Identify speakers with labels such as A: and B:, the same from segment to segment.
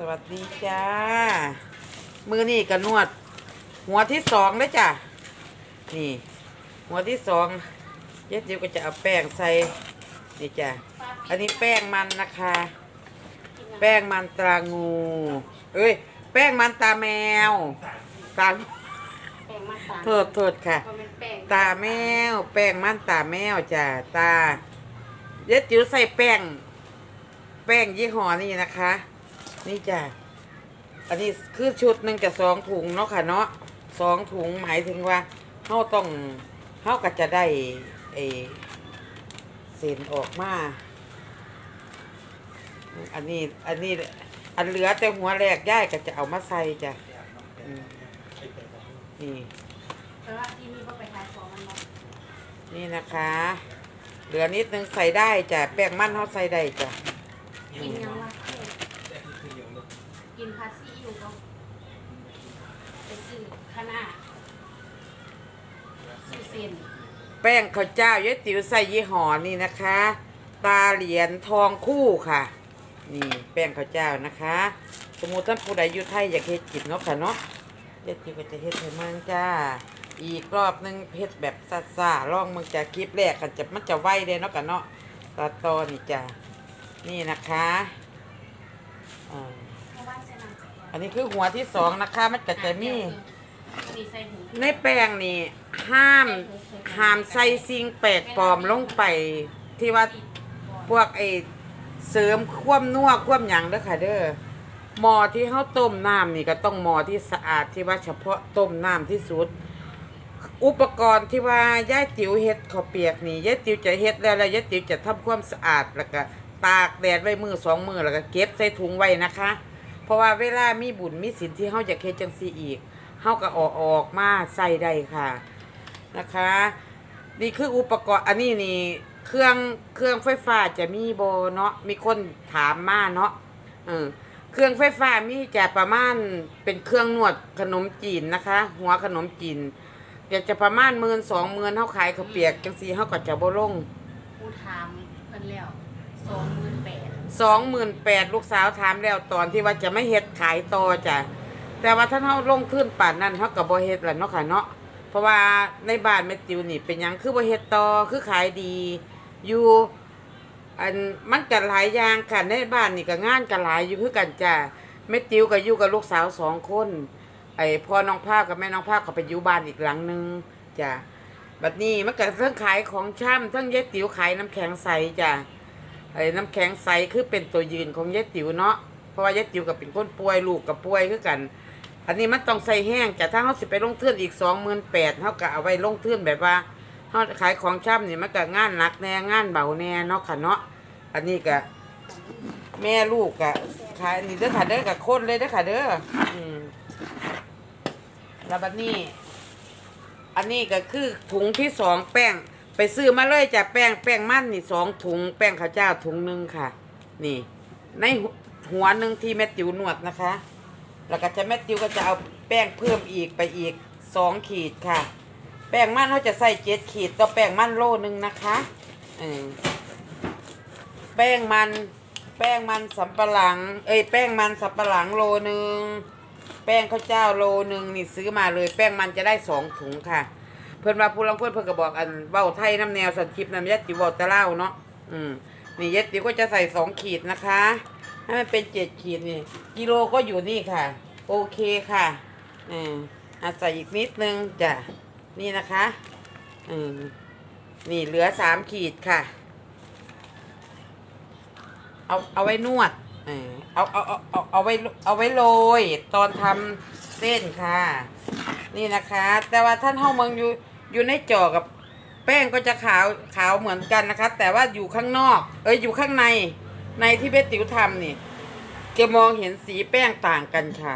A: สวัสดีจ้า มือนี่กันนวด หัวที่สองเลยจ้ะ นี่ หัวที่สองเย็ดจิ๋วก็จะเอาแป้งใส่ นี่จ้ะ อันนี้แป้งมันนะคะ แป้งมันตรางู เอ้ย แป้งมันตาแมว ตา
B: แป้งมาตา
A: โทษโทษค่ะ
B: ก็เป็นแป้ง
A: ตาแมว แป้งมันตาแมวจ้ะ ตา เย็ดจิ๋วใส่แป้ง แป้งยี่ห้อนี่นะคะ นี่จ้ะอันนี้คือชุดหนึ่งจะสองถุงเนาะค่ะเนาะสองถุงหมายถึงว่าเขาต้องเขาก็จะได้เออเส้นออกมาอันนี้อันนี้อันเหลือแต่หัวแรกย่ายก็จะเอามาใส่จ้ะอืมนี่
B: เพราะว่าที่นี่ก็ไปขายของมันเนาะ
A: นี่นะคะ เหลือนิดนึงใส่ได้จ้ะแป้งมันเขาใส่ได้จ้ะอื
B: กิน
A: ม
B: ยังว่าเท่กินพาซีอิ๊วก็ไปซื้อข้าวหน้าซื้อเส้น
A: แป้งข้าวเจ้าเยติ๋วใส่ยี่ห้อนี่นะคะ ตาเหรียญทองคู่ค่ะ นี่แป้งข้าวเจ้านะคะ สมมุติท่านผู้ใดอยู่ไทยอยากเฮ็ดกินเนาะค่ะเนาะเยติ๋วก็จะเฮ็ดให้มันจ้า อีกรอบหนึงเฮ็ดแบบซ่าๆลองมึงจะคลิปแรกกันจะมันจะไวเลยเนาะกันเนาะตาตอนี่จ้านี่นะคะอ่า
B: เพราะว่าเส้นน้ำจะ
A: อันนี้คือหัวที่สองนะคะมันก็จะมี
B: มีใส่หู
A: ในแป้งนี่ห้ามห้ามใส่สิ่งแปลกปลอมลงไปที่ว่าพวกไอ้เสริมความนัวความหยังเด้อค่ะเด้อหม้อที่เฮาต้มน้ำนี่ก็ต้องหม้อที่สะอาดที่ว่าเฉพาะต้มน้ำที่สุด อุปกรณ์ที่ว่าย่ายติ๋วเฮ็ดข้าวเปียกนี่ย่ายติ๋วจะเฮ็ดแล้วแล้วย่ายติ๋วจะทำความสะอาดแล้วก็ตากแดดไว้มือสองมือแล้วก็เก็บใส่ถุงไว้นะคะ เพราะว่าเวลามีบุญมีศีลที่เฮาอยากเฮ็ดจังซีอีก เฮาก็เออกออกมาใส่ได้ค่ะนะคะ นี่คืออุปกรณ์อันนี้นี่เครื่องเครื่องไฟฟ้าจะมีโบเนาะมีคนถามมาเนาะเออเครื่องไฟฟ้ามีจะประมาณเป็นเครื่องนวดขนมจีนนะคะ หัวขนมจีนอยากจะประมาณหมื่นสองหมื่นเฮาขายข้าวเปียกจังซี่เฮาก็จะบ่ลง
B: กูถามเพิ่นแล้วสองหมื่นแปด
A: สองหมื่นแปดลูกสาวถามแล้วตอนที่ว่าจะไม่เฮ็ดขายต่อจ้ะ แต่ว่าถ้าเฮาลงทุนป่านนั้นเฮาก็บ่เฮ็ดล่ะเนาะค่ะเนาะเพราะว่าในบ้านแม่ติวนี่เป็นหยังคือบ่เฮ็ดต่อคือขายดี อยู่อันมันก็หลายอย่างค่ะในบ้านนี่ก็งานก็หลายอยู่คือกันจ้ะแม่ติวก็อยู่กับลูกสาวสองคนไอ้พ่อน้องภาพกับแม่น้องภาพก็ไปอยู่บ้านอีกหลังหนึงจ้ะบัดนี้มันก็เรื่องขายของช่ำเรื่องยายติ๋วขายน้ำแข็งใสจ้ะไอ้น้ำแข็งใสคือเป็นตัวยืนของยายติ๋วเนาะเพราะว่ายายติ๋วกับเป็นคนป่วยลูกกับป่วยคือกัน อันนี้มันต้องใส่แห้งจ้ะถ้าเขาสิไปลงทุนอีกสองหมื่นแปดเขาก็เอาไว้ลงทุนแบบว่าเขาขายของช่ำนี่มันก็งานหนักแน่งานเบาแน่เนาะค่ะเนาะอันนี้ก็แม่ลูกก็ขายนี่เด้อค่ะเด้อกับคนเลยเด้อค่ะเด้ออืมแล้วบัดนี้ อันนี้ก็คือถุงที่สองแป้งไปซื้อมาเลยจ้ะแป้งแป้งมันนี่สองถุง แป้งข้าวเจ้าถุงหนึ่งค่ะ นี่ ในหัวหัวหนึ่งที่แม่ติ๋วนวดนะคะ แล้วก็จะแม่ติวก็จะเอาแป้งเพิ่มอีกไปอีกสองขีดค่ะ แป้งมันเขาจะใส่เจ็ดขีดต่อแป้งมันโลนึงนะคะเออแป้งมันแป้งมันสำปะหลัง เอ้ยแป้งมันสับปะหลังโลนึงแป้งข้าวเจ้าโลนึงนี่ซื้อมาเลย แป้งมันจะได้สองถุงค่ะ เพื่อนว่าผู้ลังเพื่อนเพื่อนก็บอกอันเบ้าไทยน้ำแนวสันคลิปน้ำยัดจิวอตะเล่าเนาะอืมนี่ยัดจิวก็จะใส่สองขีดนะคะ ให้มันเป็นเจ็ดขีดนี่กิโลก็อยู่นี่ค่ะ โอเคค่ะอืมอาใส่อีกนิดนึงจ้ะนี่นะคะอืมนี่เหลือสามขีดค่ะ เอาเอาไว้นวดเออเอาเอาเอาเอาเอาไว้เอาไว้โรยตอนทำเส้นค่ะ นี่นะคะ แต่ว่าท่านเฮาเมืองอยู่อยู่ในจอกับแป้งก็จะขาวขาวเหมือนกันนะคะ แต่ว่าอยู่ข้างนอก เอ้ยอยู่ข้างใน ในที่เบสติ๋วทำนี่จะมองเห็นสีแป้งต่างกันค่ะ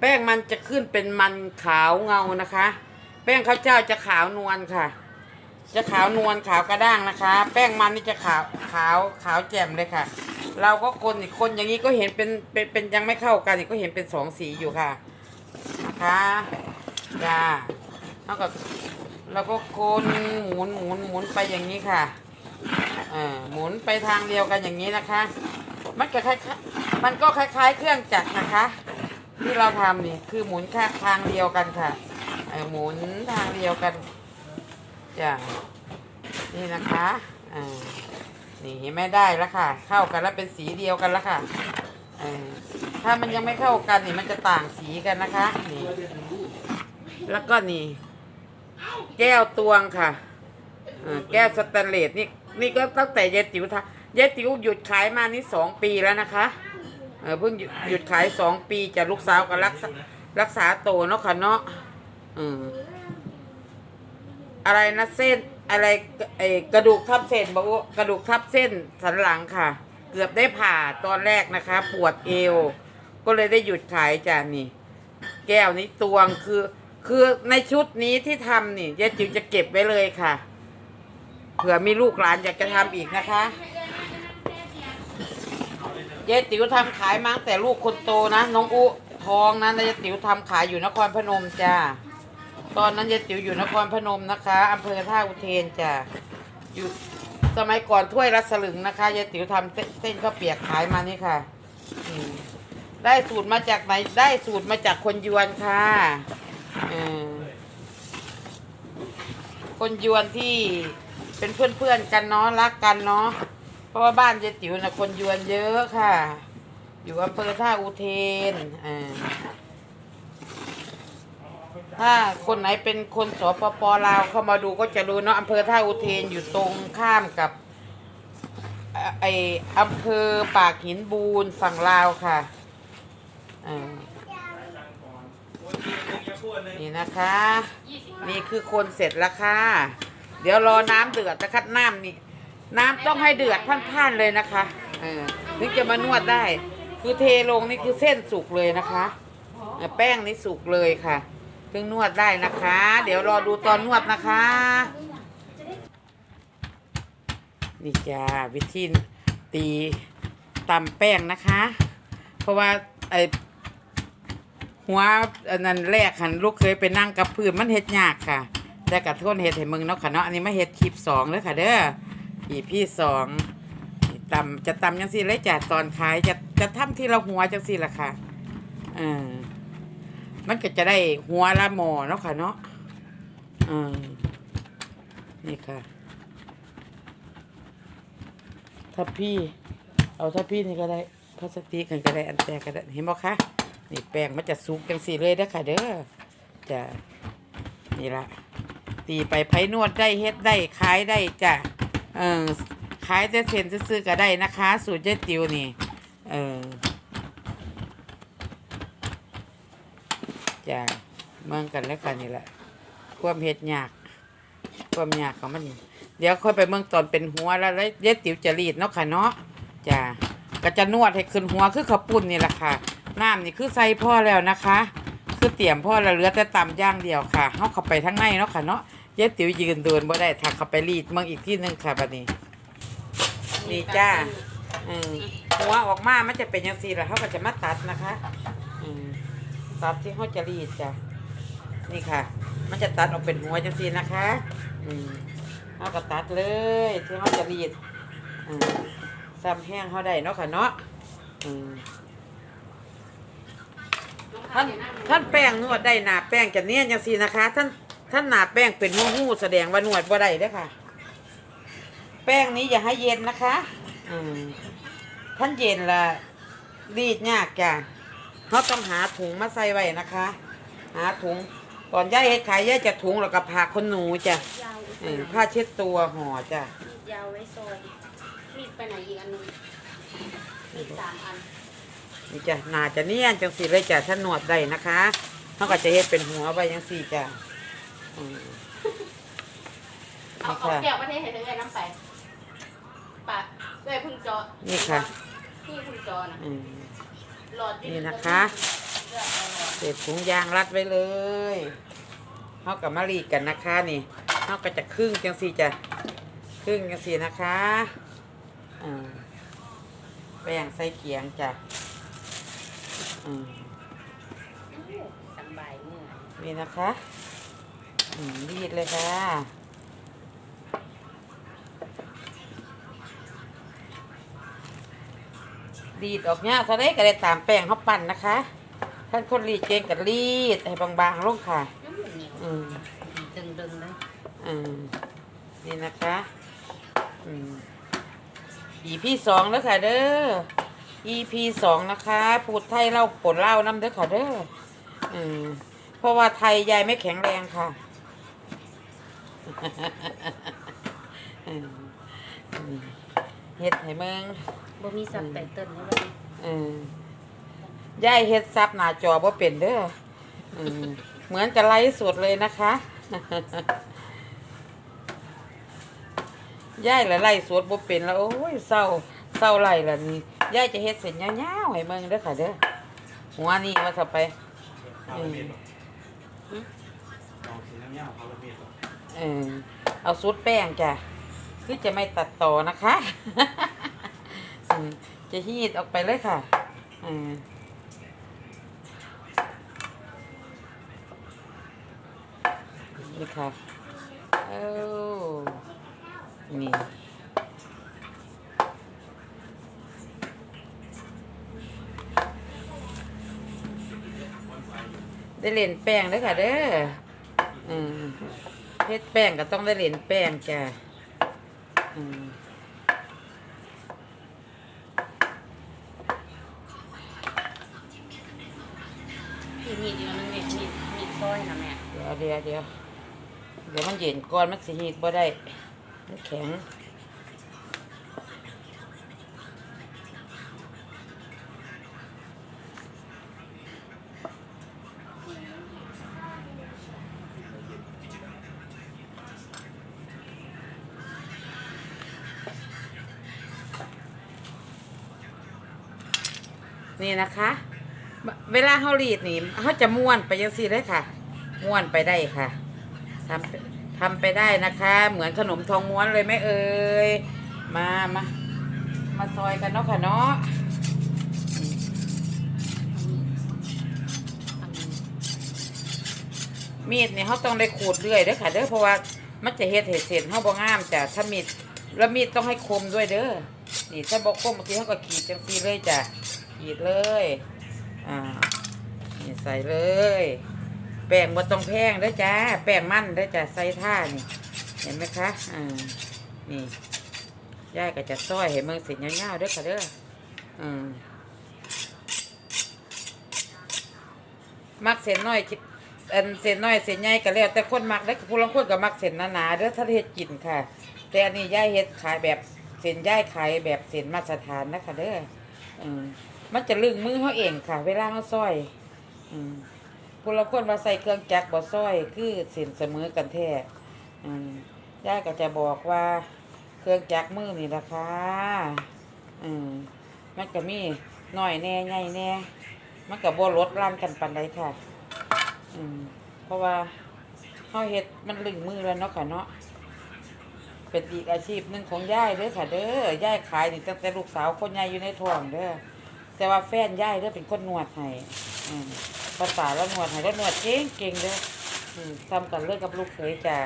A: แป้งมันจะขึ้นเป็นมันขาวเงานะคะ แป้งข้าวเจ้าจะขาวนวลค่ะ จะขาวนวลขาวกระด้างนะคะ แป้งมันนี่จะขาวขาวขาวแจ่มเลยค่ะ เราก็คนอีกคนอย่างนี้ก็เห็นเป็นเป็นเป็นยังไม่เข้ากันอีกก็เห็นเป็นสองสีอยู่ค่ะนะคะจ้าแล้วก็เราก็คนหมุนหมุนหมุนไปอย่างนี้ค่ะ อ่าหมุนไปทางเดียวกันอย่างนี้นะคะ มันก็คล้ายๆมันก็คล้าย ๆ เครื่องจักรนะคะ ที่เราทำนี่คือหมุนแค่ทางเดียวกันค่ะเออหมุนทางเดียวกันจ้ะนี่นะคะอ่านี่ไม่ได้แล้วค่ะ เข้ากันแล้วเป็นสีเดียวกันแล้วค่ะเออถ้ามันยังไม่เข้ากันนี่มันจะต่างสีกันนะคะนี่แล้วก็นี่ แก้วตวงค่ะแก้วสแตนเลสนี่ นี่ก็ตั้งแต่ยายติ๋วทำยายติ๋วหยุดขายมานี่สองปีแล้วนะคะเออเพิ่งหยุดขายสองปีจากลูกสาวก็รักษารักษาโตเนาะค่ะเนาะอืมอะไรนะเส้นอะไรไอกระดูกทับเส้นบอกว่ากระดูกทับเส้นสันหลังค่ะ เกือบได้ผ่าตอนแรกนะคะ ปวดเอว ก็เลยได้หยุดขายจ้ะนี่ แก้วนี้ตวงคือ คือในชุดนี้ที่ทำนี่ยายจิ๋วจะเก็บไว้เลยค่ะ เผื่อมีลูกหลานอยากจะทำอีกนะคะยายติ๋วทำขายมั้งแต่ลูกคนโตนะน้องอุทองนะยายติ๋วทำขายอยู่นครพนมจ้าตอนนั้นยายติ๋วอยู่นครพนมนะคะอำเภอท่าอุเทนจ้าอยู่สมัยก่อนถ้วยละสลึงนะคะยายติ๋วทำเส้นเส้นข้าวเปียกขายมานี่ค่ะได้สูตรมาจากไหนได้สูตรมาจากคนยวนค่ะคนยวนที่ เป็นเพื่อนๆกันเนาะรักกันเนาะเพราะว่าบ้านเจติ๋วนะคนยวนเยอะค่ะ อยู่อำเภอท่าอุเทนเออถ้าคนไหนเป็นคนสปปลาวเข้ามาดูก็จะรู้เนาะอำเภอท่าอุเทนอยู่ตรงข้ามกับไออำเภอปากหินบูนฝั่งลาวค่ะเออนี่นะคะ นี่คือคนเสร็จแล้วค่ะ เดี๋ยวรอน้ำเดือดนะคะน้ำนี่น้ำต้องให้เดือดพ่านๆเลยนะคะเออถึงจะมานวดได้ คือเทลงนี่คือเส้นสุกเลยนะคะเออแป้งนี่สุกเลยค่ะเพิ่งนวดได้นะคะ เดี๋ยวรอดูตอนนวดนะคะนี่จ้าวิธีตีตำแป้งนะคะ เพราะว่าไอหัวอันนั้นแรกหันลูกเคยไปนั่งกับพื้นมันเฮ็ดยากค่ะ แต่กับทนเฮ็ดให้มึงเนาะค่ะเนาะอันนี้มาเฮ็ดคลิปสองเลยค่ะ เด้ออีพี่สองนี่ตำจะตำจังซี่เลยจ้ะตอนขายจะจะทำที่ละหัวจังซี่ล่ะค่ะเออมันก็จะได้หัวละหมอเนาะค่ะเนาะเออนี่ค่ะถ้าพี่ เอาถ้าพี่นี่ก็ได้พลาสติกกันก็ได้อันแตกก็ได้เห็นบ่คะนี่แป้งมันจะสุกจังสีเลยเด้อค่ะ เด้อจะนี่ละ ตีไปไผนวดได้เฮ็ดได้ขายได้จ้ะเออขายแต่เส้นซื้อก็ได้นะคะ สูตรเจ๊ติวนี่เออจ้ะเมืองกันแล้วกันนี่แหละความเฮ็ดยากความยากของมัน เดี๋ยวค่อยไปเมืองตอนเป็นหัวแล้วแล้วเย็ดติ๋วจะรีดเนาะค่ะเนาะจ้ะก็จะนวดให้ขึ้นหัวคือข้าวปุ้นนี่แหละค่ะน้ำนี่คือใส่พ่อแล้วนะคะ คือเตรียมพ่อล้วเหลือแต่ตำย่างเดียวค่ะเฮาเข้าไปทั้งในเนาะค่ะเนาะเย็ดติ๋วยืนเดินบ่ได้ถ้าเข้าไปรีดเมืองอีกที่หนึงค่ะบัดนี้นี่จ้าอืมหัวออกมามันจะเป็นยังซี่แล้วเขาก็จะมาตัดนะคะอืมตัดที่เขาจะรีดจ้ะนี่ค่ะ มันจะตัดออกเป็นหัวจังซีนะคะ อืมเขาก็ตัดเลยที่เขาจะรีดอืมซ้ำแห้งเขาได้เนาะค่ะเนาะอืม ท่านท่านแป้งนวดได้หนาแป้งจะเนียนจังซี่นะคะ ท่านท่านหนาแป้งเป็นหูหูแสดงว่านวดบ่ได้เด้อค่ะ แป้งนี้อย่าให้เย็นนะคะอืมท่านเย็นละรีดยากจ้ะเขาต้องหาถุงมาใส่ไว้นะคะ หาถุงก่อนย่ายเฮ็ดขายย่ายจะถุงแล้วก็ผ่าคนหนูจ้ะ
B: ยาว
A: เออผ้าเช็ดตัวห่อจ้ะ
B: มีดยาวไว้ซอยมีดไปไหนอีกอันหนึงมีดสามอัน
A: นี่จ้ะน่าจะเนียนจังสีเลยจ้ะถ้านวดได้นะคะเขาก็จะเฮ็ดเป็นหัวไว้จังสี่จ้ะอืม
B: เอา
A: นี่
B: เอา
A: ค่ะ
B: แก้วประเทศให้เธอเลยน้ำใสปะเอ้ยพึ่งจอ
A: นี่ค่ะ
B: พี่พึ่งจอนะ
A: อืม
B: หลอดอยู่
A: นี่นะคะ
B: เลือกเอาหลอด
A: เศษถุงยางรัดไว้เลยเขากับมารีดกันนะคะนี่เขาก็จะครึ่งจังสี่จ้ะครึ่งจังสี่นะคะอ่าแป้งใส่เกียงจ้ะอืม
B: สำบายเมื่อย
A: นี่นะคะอืมรีดเลยค่ะ รีดออกเนี้ยเขาได้ก็ได้ตามแป้งเขาปั่นนะคะท่านคนรีดเก่งกับรีดให้บางๆลงค่ะ
B: ยังเหนียว
A: อืม
B: ดึงดึงๆเลย
A: อืมนี่นะคะ อืม EP สองแล้วค่ะเด้อ EP สองนะคะพูดไทยเล่าผลเล่าน้ำเด้อค่ะเด้ออืมเพราะว่าไทยยายไม่แข็งแรงค่ะอืมอืมเฮ็ดให้เมือง
B: บ่มีสับไตเติ้ลแล้วบัดนี้
A: อืมยายเฮ็ดซับหน้าจอบ่เป็นเด้ออืมเหมือนกับไลฟ์สดเลยนะคะยายละไล่สวดบ่เป็นแล้ว โอ้ยเศร้า เศร้าไล่ละนี่ยายจะเฮ็ดเส้นยาวๆให้เบิ่งเด้อค่ะเด้อหัวนี่ว่าจะไป
C: เอาละเมียดเอาสีน้ำยาเอาละเมียด
A: เออเอาสูตรแป้งจ้ะคือจะไม่ตัดต่อนะคะอืมจะฮีดออกไปเลยค่ะอืมนี่ค่ะ เอ้านี่ ได้เล่นแป้งเด้อค่ะเด้ออืมเฮ็ดแป้งก็ต้องได้เล่นแป้งจ้ะอืม
B: ที่มีดอีกอันนึงเนี่ยมีดมีดซอยนะแม่
A: เดี๋ยวเดี๋ยวเดี๋ยวเดี๋ยวมันเย็นก่อนมันสิฮีดบ่ได้มันแข็ง นี่นะคะ เวเวลาเฮารีดนี่เฮาจะม้วนไปจังซี่เลยค่ะ ม้วนไปได้ค่ะทำไปทำไปได้นะคะ เหมือนขนมทองม้วนเลยไหมเอ่ยมามามาซอยกันเนาะค่ะเนาะ
B: อันนี้
A: มีดนี่เขาต้องได้ขูดเรื่อยเด้อค่ะเด้อเพราะว่ามันจะเฮ็ดเห็ดเศษเฮาบ่งามจ้ะถ้ามีดแล้วมีดต้องให้คมด้วยเด้อนี่ถ้าบ่คมบางทีเขาก็ขีดจังซี่เลยจ้ะ ขีดเลย อ่า นี่ใส่เลย แป้งบ่ต้องแพงเด้อจ้า แป้งมันเด้อจ้ะใส่ท่านี่ เห็นไหมคะ อ่า นี่ยายก็จะซอยให้เมืองเสร็จยาๆเด้อค่ะเด้อ อืมมักเส้นน้อยคิดอันเส้นน้อยเส้นใหญ่ก็แล้วแต่คนมักได้อผู้ลางคนก็มักเส้นหนาๆเด้อถ้าเฮ็ดกินค่ะ แต่อันนี้ย่ายเฮ็ดขายแบบเส้นย่ายขายแบบเส้นมาตรฐานนะคะเด้ออืม มันจะลึงมือเฮาเองค่ะ เวลาเฮาซอยอืมผู้ลาคนว่าใส่เครื่องจักรบ่ซอย คือเส้นเสมอกันแท้ย่ายก็จะบอกว่าเครื่องจักรมือนี่ล่ะคะอืมมันก็มีหน้อยแน่ใหญ่แน่มันก็บ่ลดลั่นกันปานใดค่ะ อืม เพราะว่าเฮาเฮ็ดมันลึงมือแล้วเนาะค่ะเนาะเป็นอีกอาชีพหนึ่งของยายเด้อค่ะ เด้อยายขายนี่ตั้งแต่ลูกสาวคนใหญ่อยู่ในท้องเด้อ แต่ว่าแฟนย่ายเด้อเป็นคนนวดให้ภาษาแล้วนวดให้แล้วนวดเก่งเก่งเด้ออืมทำกันเลยกับลูกเขยจ้ะ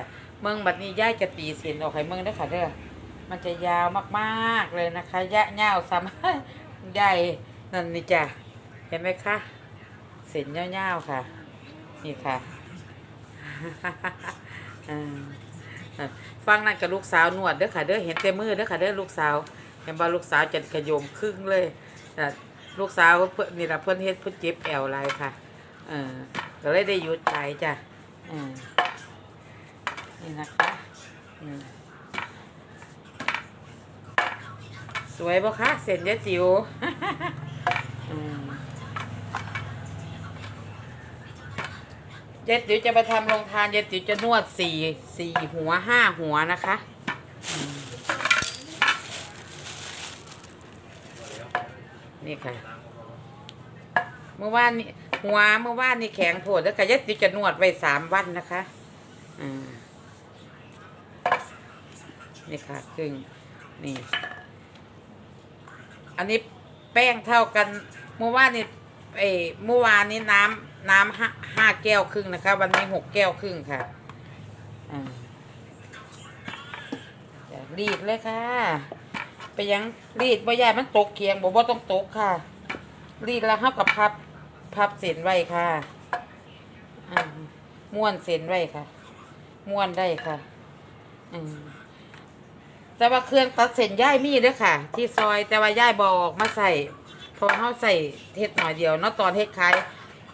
A: เมืองบัดนี้ย่ายจะตีเส้นออกให้เมืองเด้อค่ะเด้อมันจะยาวมากๆเลยนะคะยะยาวซ้ำยายนั่นนี่จ้ะเห็นไหมคะเส้นยาวๆค่ะ นี่ค่ะฟังนั่นกับลูกสาวนวดเด้อค่ะเด้อเห็นเต็มมือเด้อค่ะเด้อลูกสาวเห็นบ่าลูกสาวจะขยมครึ่งเลยแต่ ลูกสาวเพิ่นนี่ละเพิ่อนเฮ็ดเพิ่นเจ็บแอวหลค่ะ เออก็เลยได้หยุดขายจ้ะอืมนี่นะคะอืมสวยบ่คะเส้นยะจิ๋วอืมเย็ดติ๋วจะไปทำโรงทานเย็ดติ๋วจะนวดสี่สี่หัวห้าหัวนะคะอืม นี่ค่ะ เมื่อวานนี้หัวเมื่อวานนี่แข็งโผดแล้วค่ะย็ดติจะนวดไว้สามวันนะคะอ่านี่ค่ะครึ่งนี่ อันนี้แป้งเท่ากันเมื่อวานนี่เอยเมื่อวานนี้น้ำน้ำห้าห้าแก้วครึ่งนะคะ วันนี้หกแก้วครึ่งค่ะอ่าจะรีดเลยค่ะ ไปยังรีดบ่ยายมันตกเคียงบ่บ่ต้องตกค่ะ รีดแล้วเฮากับพับพับเส้นไว้ค่ะม้วนเส้นไว้ค่ะ ม้วนได้ค่ะแต่ว่าเครื่องตัดเส้นย่ายมีด้อค่ะ ที่ซอยแต่ว่าย่ายบอกมาใส่เพราะเฮาใส่เฮ็ดหน่อยเดียวเนาะตอนเฮ็ดขาย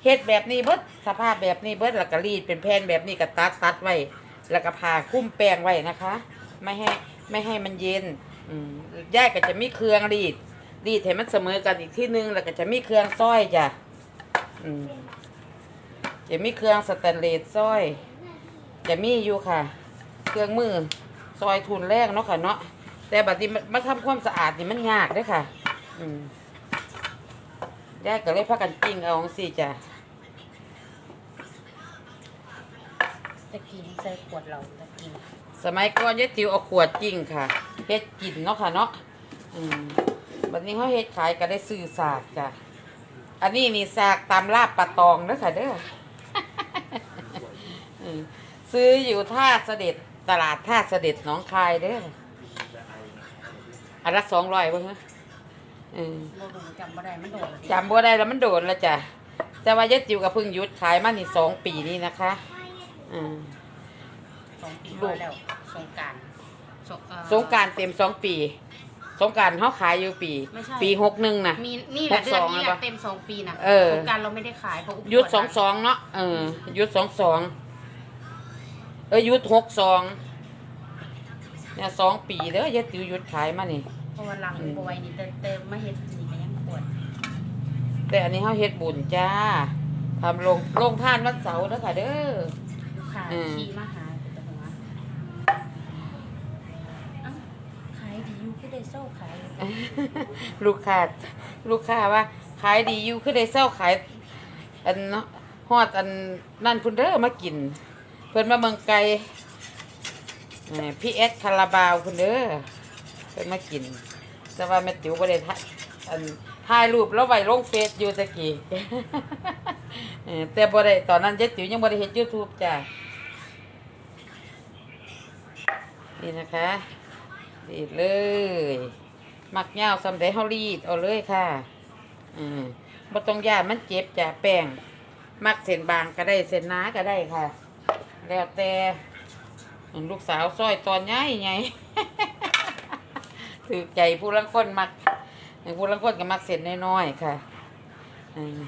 A: เฮ็ดแบบนี้เบิดสภาพแบบนี้เบิดแล้วก็รีดเป็นแผ่นแบบนี้ก็ตัดตัดไว้แล้วก็ผ่าคุ้มแป้งไว้นะคะ ไม่ให้ไม่ให้มันเย็น อืมย่ายก็จะมีเครื่องรีด รีดให้มันเสมอกันอีกที่นึงแล้วก็จะมีเครื่องซ้อยจ้ะอืมจะมีเครื่องสแตนเลสซ้อย จะมีอยู่ค่ะ เครื่องมือซอยทุนแรกเนาะค่ะเนาะแต่บัดนี้มาทำความสะอาดนี่มันยากเด้วยค่ะ อืมย่ายก็เลยพากันปิ้งเอาสิจ้ะ
B: ตะกี้ใส่ขวดเราตะกี้
A: สมัยก่อนยายติ๋วเอาขวดจริงค่ะเฮ็ดกินเนาะค่ะเนาะอืมบัดนี้เขาเฮ็ดขายก็ได้ซื้อสากจ้ะอันนี้นี่สากตามลาบปลาตองเด้อค่ะเด้ออืมซื้ออยู่ท่าเสด็จตลาดท่าเสด็จหนองคายเด้ออันละสองร้อยเบิ่งฮะอืม
B: เราดูจำบ่ได้มันโดดเลย
A: จำบ่ได้แล้วมันโดนแล้วจ้ะแต่ว่ายายติ๋วก็เพิ่งหยุดขายมานี่สองปีนี่นะคะอืม
B: สองปีกว่าแล้วสงกราร
A: สงกรารเต็มสองปี สงกรารเขาขายอยู่ปี
B: ไม่ใช่
A: ปีหกหนึ่งนะ
B: มีนี่แหละเดือนนี้แห
A: หกสองแล้ว
B: ละ
A: ปะ
B: เต็มสองปีนะ
A: เออ
B: สงกรารเราไม่ได้ขายเพราะ
A: ยุดสองสองเนาะเออหยุดสองสองเออหยุดหกสองเนี่ยสองปีเด้อยายติ๋วหยุดขายมานี่
B: เพราะว่าหลังบอยนี่เติมเติมมาเฮ็ดนี่ก็ยังปวด
A: แต่อันนี้เขาเฮ็ดบุญจ้าทำลงลงทานวันเสาร์เด้อค่ะเด้อ
B: ลูกค้า
A: อืม
B: ขี่มาหาแต่หัวเอ้าขายดีอยู่คือ ได้เศร้าขาย
A: ลูกค้าลูกค้าว่า ขายดีอยู่คือได้เศร้าขาย อันเนาะฮอดอันนั่นพุ่นเด้อมากิน เพิ่นมาเมืองไกลพี่เอสคาราบาวพุ่นเด้อเพิ่นมากิน แต่ว่าแม่ติ๋วบ่ได้ถ่ายอันถ่ายรูปแล้วไว้ลงเฟซอยู่ตะกี้เออแต่บ่ได้ตอนนั้นเจ๊ติ๋วยังบ่ได้เฮ็ด YouTube จ้ะนี่นะคะ รีดเลย มักยาวสำใดเฮารีดเอาเลยค่ะอืมบ่ต้องย่านมันเจ็บจ้ะแป้งมักเส้นบางก็ได้เส้นหนาก็ได้ค่ะ แล้วแต่ลูกสาวซอยตอนใหญ่ไงถือใจผู้ลังคนมักผู้ลังคนก็มักเส้นน้อยๆค่ะอืม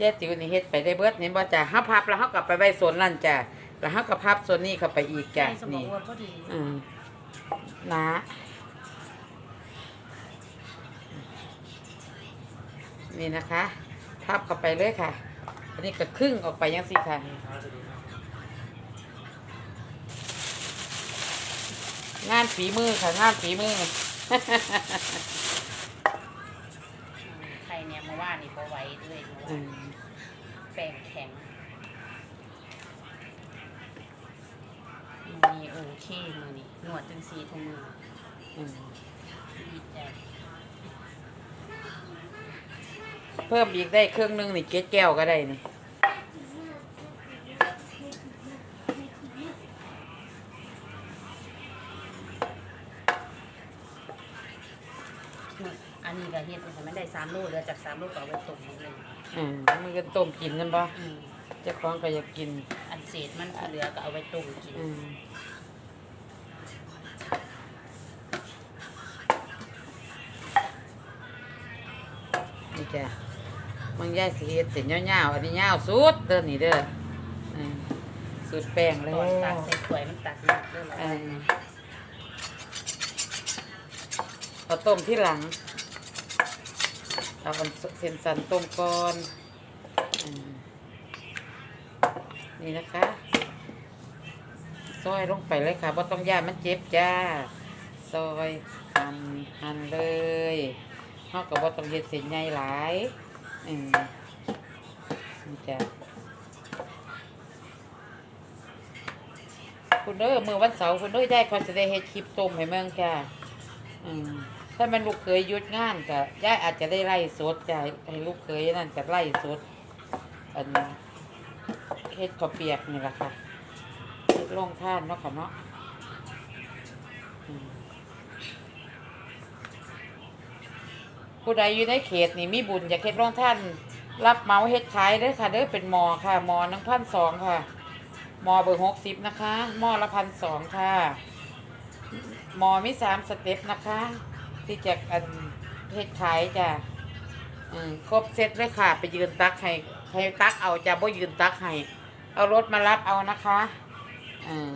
A: ยายติ๋วนี่เฮ็ดไปได้เบิดนี่บ่จ้ะเฮาพับแล้วเฮากลับไปไว้โซนนั่นจ้ะแล้วเฮาก็พับโซนนี้เข้าไปอีกจ้ะ
B: ให้สมอ
A: นี่
B: งวัวพอดี
A: อืมห นานี่นะคะพับเข้าไปเลยค่ะ อันนี้ก็ครึ่งออกไปยังสิค่ะงานฝีมือค่ะงานฝีมือ
B: ใครเนี่ยมาว่านี่บ่ไหวเลยเมื่อ
A: อื
B: วาน
A: ม
B: แป้งแข็ง มีโอเคมือนี่หนวดจังสีทุกมือ
A: อืม
B: ดีใจ
A: เพิ่มอีกได้เครื่องหนึงนี่เกล็ดแก้วก็ได้นี่
B: อันนี้ก็เฮ็ดให้มันได้สามโลเหลือจากสามโลก็เอาไปต้มหมดเลย
A: อืมมันก็ต้มกินกันปะ
B: อืม
A: เจ้าของก็อยากกิน
B: อันเศษมันที่เหลือก็เอาไปต้มกิน
A: อืมนี่จ้ะมันย่ายสีเฮ็ดเส้นยาวๆอันนี้ยาวสุดเด้อนี่เด้ออืมสุดแป้งแล้
B: ต
A: ว
B: อนตักใส่ถ้วยมันตักหนักด้วยละ
A: เออเอาต้มที่หลัง เอาอันเส้นสันต้มก่อนอืม นี่นะคะซอยลงไปเลยค่ะบ่ต้องย่ามันเจ็บจ้าซอยหั่นหั่นเลยเฮาก็บ่ต้องเฮ็ดเส้นใหญ่หลายอืมจ้ะคุณเด้อมือวันเสาร์คุณเด้อได้คอยสิได้เฮ็ดคลิปต้มให้เมืองจ้าอืมถ้ามันลูกเคยยุดงานก็ยายอาจจะได้ไล่สดจ้ะให้ลูกเคยนั่นก็ไล่สดอัน เฮ็ดข้าวเปียกนี่แหละค่ะเฮ็ดลงท่านเนาะค่ะเนาะผู้ใดอยู่ในเขตนี่มีบุญอยากเฮ็ดโรงท่าน รับเมาเฮ็ดขายเด้อค่ะเด้อเป็นหมอค่ะหมอหนึ่งพันสองค่ะหมอเบอร์หกสิบนะคะหมอละพันสองค่ะหมอมีสามสเต็ปนะคะ ที่จะอันเฮ็ดขายจ้ะครบเซตเลยค่ะ ไปยืนตักให้ให้ตักเอาจะบ่ยืนตักให้ เอารถมารับเอานะคะอืม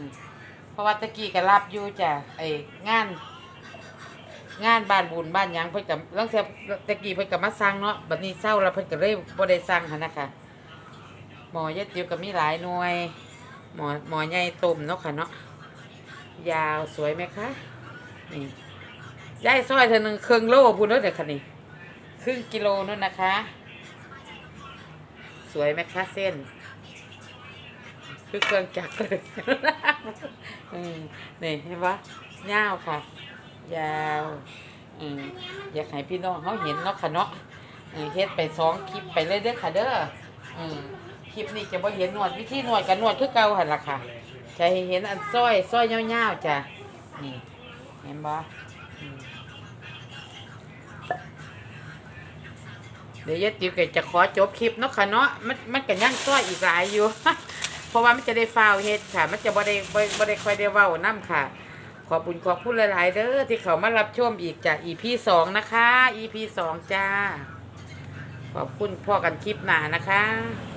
A: เพราะว่าตะกี้ก็รับอยู่จ้ะไอ้งาน งานบ้านบุญบ้านหยังเพิ่นกับลังเทียตะกี้เพิ่นกับมาสร้างเนาะบัดนี้เศร้าแล้วเพิ่นก็เลยบ่ได้สร้างหั่นนะคะหมอยะติ๋วก็มีหลายหน่วย หมอหมอใหญ่ต้มเนาะค่ะเนาะยาวสวยไหมคะนี่ยายซอยเธอหนึ่งครึ่งโลพูดเนาะเดี๋ยวค่ะนี่ครึ่งกิโลนู่นนะคะ สวยไหมคะเส้น คือเครื่องจักรเลยอืมนี่เห็นปะยาวค่ะ ยาวอืมอยากให้พี่น้องเขาเห็นเนาะค่ะเนาะเออเฮ็ดไปสองคลิปไปเลยเด้อค่ะเด้ออืมคลิปนี้จะบ่เห็นหนวดวิธีหนวดกับหนวดคือเก่าหั่นล่ะค่ะจะให้เห็นอันสร้อยสร้อยยาวๆจ้ะนี่เห็นบ่อืมเดี๋ยวยายติ๋วก็จะขอจบคลิปเนาะค่ะเนาะมันมันก็ยังซ้อยอีกหลายอยู่ เพราะว่ามันจะได้ฟาวเฮ็ดค่ะ มันจะบ่ได้บ่บ่ได้ค่อยได้เว้านํค่ะ ขอบคุณขอบคุณหลาย ๆ เด้อที่เขามารับชมอีกจาก EP สองนะคะ EP สองจ้า ขอบคุณพ่อกันคลิปหนานะคะ